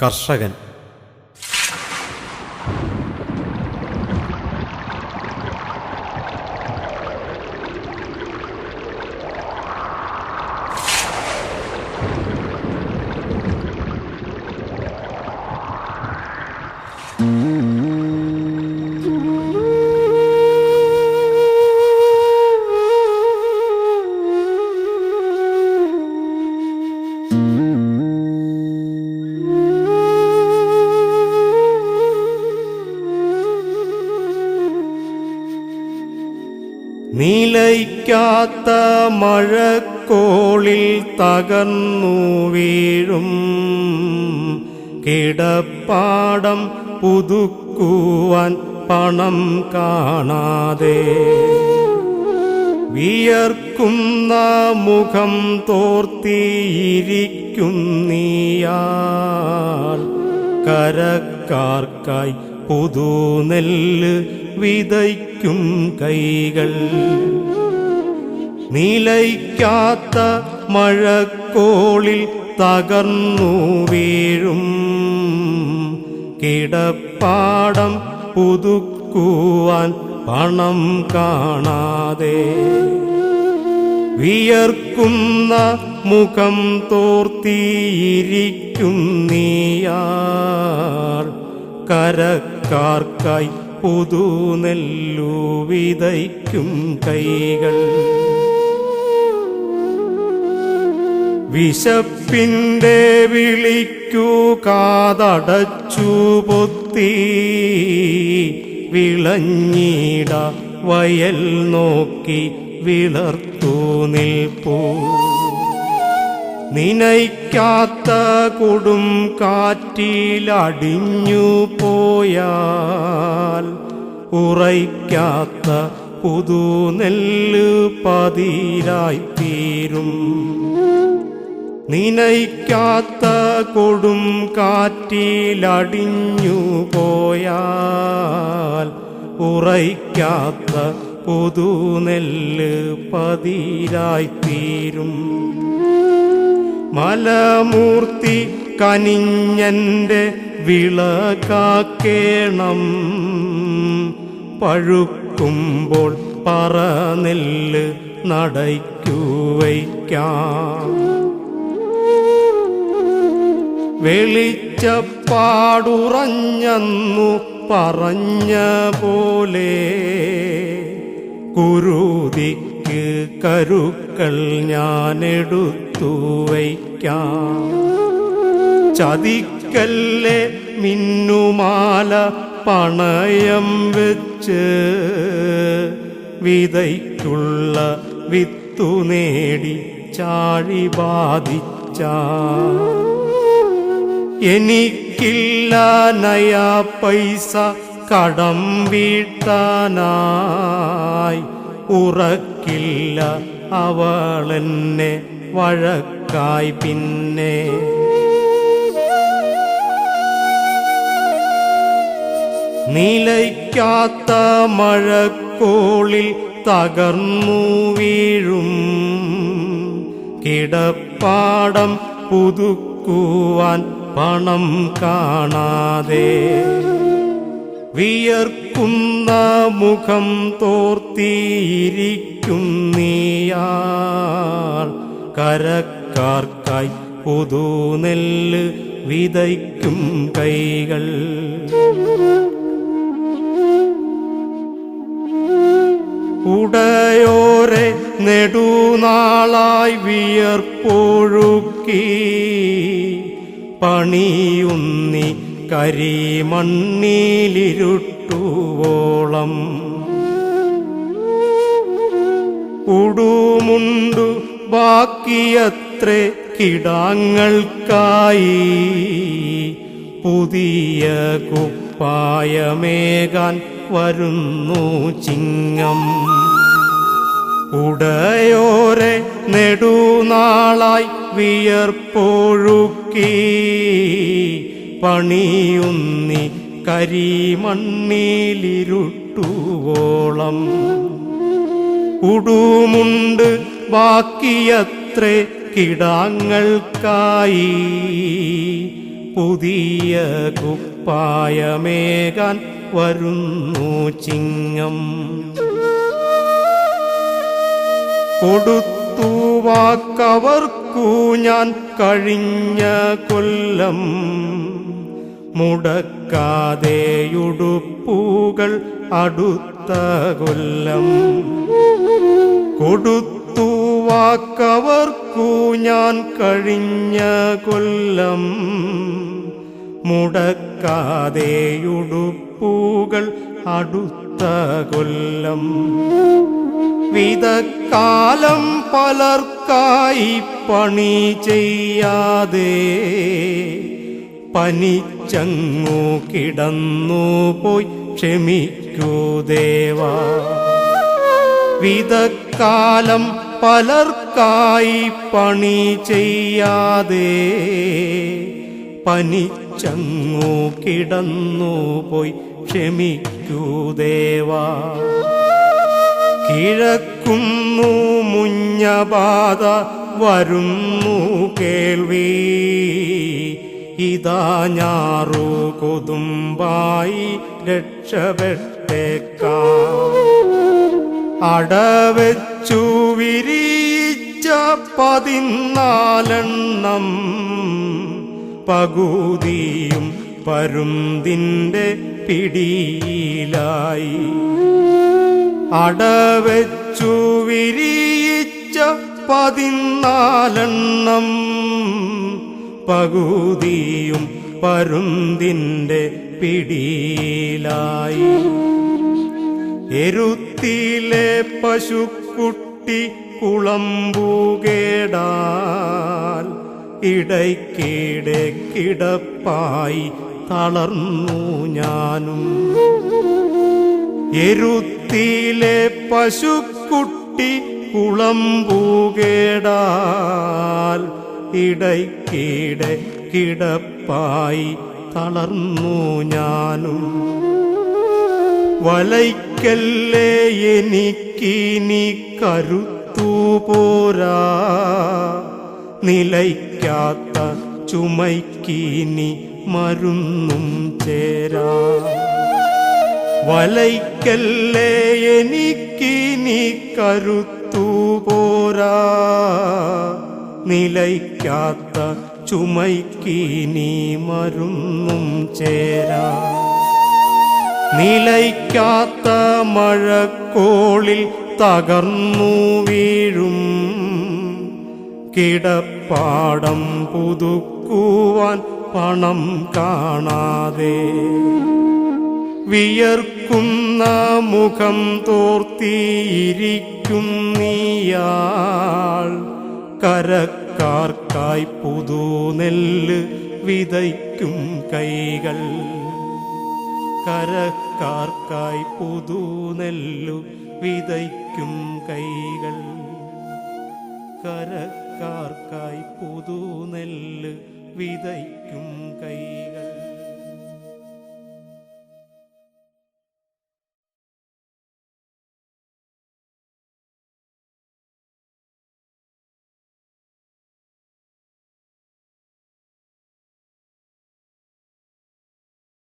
കർഷകൻ നീലയ്ക്കാത്ത മഴക്കോളിൽ തകർന്നു വീഴും. കിടപ്പാടം പുതുക്കുവാൻ പണം കാണാതെ വിയർക്കുന്ന മുഖം തോർത്തിയിരിക്കും നീയാൽ. കരക്കാർക്കായി പുതുനെല്ല് വിതയ്ക്കും കൈകൾ. നിലയ്ക്കാത്ത മഴക്കോളിൽ തകർന്നു വീഴും. കിടപ്പാടം പുതുക്കുവാൻ പണം കാണാതെ വിയർക്കുന്ന മുഖം തോർത്തിയിരിക്കും നീയാർ. കരക്കാർക്കായി പുതുനെല്ലു വിതയ്ക്കും കൈകൾ. വിശപ്പിന്റെ വിളിക്കു കാതടച്ചു പൊത്തി. വിളഞ്ഞിട വയൽ നോക്കി വിളർത്തു നിൽപ്പൂ. നിനയ്ക്കാത്ത കൊടും കാറ്റിലടിഞ്ഞു പോയാൽ ഉറയ്ക്കാത്ത പുതുനെല്ല് പതിരായിത്തീരും നിനയ്ക്കാത്ത കൊടും കാറ്റിലടിഞ്ഞു പോയാൽ ഉറയ്ക്കാത്ത പുതുനെല്ല് പതിരായിത്തീരും മലമൂർത്തി കനിഞ്ഞന്റെ വിളകാക്കേണം പഴുക്കുമ്പോൾ പറനെല്ല് നടയ്ക്കുവയ്ക്കാം വയ്ക്കാം. വെളിച്ചപ്പാടുറഞ്ഞന്നു പറഞ്ഞ പോലെ കുരുതിക്ക് കരുക്കൾ ഞാനെടുത്തു വയ്ക്കാം ചതിക്കല്ലേ മിന്നുമാല പണയം വെച്ച്. വിതയ്ക്കുള്ള വിത്തു നേടി ചാഴി ബാധിച്ച എനിക്കില്ല നയാ പൈസ കടം വീട്ടാനായി. ഉറക്കില്ല അവളെന്നെ വഴക്കായി പിന്നെ. നിലയ്ക്കാത്ത മഴക്കോളിൽ തകർന്നു വീഴും. കിടപ്പാടം പുതുക്കുവാൻ പണം കാണാതെ. വിയർക്കുന്ന മുഖം തോർത്തിയിരിക്കും നീയാൾ. കരക്കാർക്കായി പുതുനെല്ല് വിതയ്ക്കും കൈകൾ. ഉടയോരെ നെടുനാളായി വിയർപ്പൊഴുക്കി പണിയുന്നി കരിമണ്ണിലിരുട്ടുവോളം. ഉടുമുണ്ടു ബാക്കിയത്രേ കിടാങ്ങൾക്കായി. പുതിയ കുപ്പായമേകാൻ വരുന്നു ചിങ്ങം. ഉടയോരെ നെടുനാളായി വിയർപ്പൊഴുക്കി. പണിയുന്നി കരിമണ്ണിലിരുട്ടുവോളം. ഉടുമുണ്ട് ബാക്കിയത്രേ കിടാങ്ങൾക്കായി. പുതിയ കുപ്പായമേകാൻ വരുന്നു ചിങ്ങം. കൊടുത്തു വാക്കവർക്കു ഞാൻ കഴിഞ്ഞ കൊല്ലം. മുടക്കാതെയുടുപ്പൂകൾ അടുത്ത കൊല്ലം. കൊടുത്തു വാക്കവർക്കു ഞാൻ കഴിഞ്ഞ കൊല്ലം മുടക്കാതെയുടുപ്പുകൾ അടുത്ത കൊല്ലം. വിതക്കാലം പലർക്കായി പണി ചെയ്യാതെ പനിച്ചങ്ങു കിടന്നു പോയി ക്ഷമിക്കൂ ദേവാ. വിധക്കാലം പലർക്കായി പണി ചെയ്യാതെ പനിച്ചങ്ങു കിടന്നു പോയി. ക്ഷമിക്കൂ ദേവാ. കിഴക്കുന്നു മുഞ്ഞബാധ വരുന്നു കേൾവി. ഇതാ ഞാറു കൊതുമ്പായി രക്ഷപ്പെട്ടേക്കാം അടവച്ചു വിരിച്ച പതിനാലെണ്ണം പകുതിയും പരുന്തിന്റെ പിടിയിലായി. അടവച്ചു വിരിയിച്ച പതിനാലെണ്ണം പകുതിയും പരുന്തിന്റെ പിടിയിലായി. എരുത്തിലെ പശുക്കുട്ടി കുളമ്പുകേടാൽ ഇടയ്ക്കിടെ കിടപ്പായി തളർന്നു ഞാനും. എരുത്തിലെ പശുക്കുട്ടി കുളമ്പുകേടാൽ ഇടയ്ക്കിടെ കിടപ്പായി തളർന്നു ഞാനും. വലയ്ക്കല്ലേ എനിക്കിനി കരുത്തു പോരാ. നിലയ്ക്കാത്ത ചുമയ്ക്കിനി മരുന്നും ചേരാ. വലയ്ക്കല്ലേ എനിക്കിനി കരുത്തു പോരാ. നിലയ്ക്കാത്ത ചുമയ്ക്കിനി മരുന്നും ചേരാ. നിലയ്ക്കാത്ത മഴക്കോളിൽ തകർന്നു വീഴും. കിടപ്പാടം പുതുക്കുവാൻ പണം കാണാതെ. വിയർക്കുന്ന മുഖം തോർത്തിയിരിക്കും നീയാൾ. കരക്കാർക്കായി പുതുനെല്ല് വിതയ്ക്കും കൈകൾ. കരക്കാർക്കായി പുതുനെല്ലു വിതയ്ക്കും കൈകൾ. കരക്കാർക്കായി പുതുനെല്ല് വിതയ്ക്കും കൈകൾ.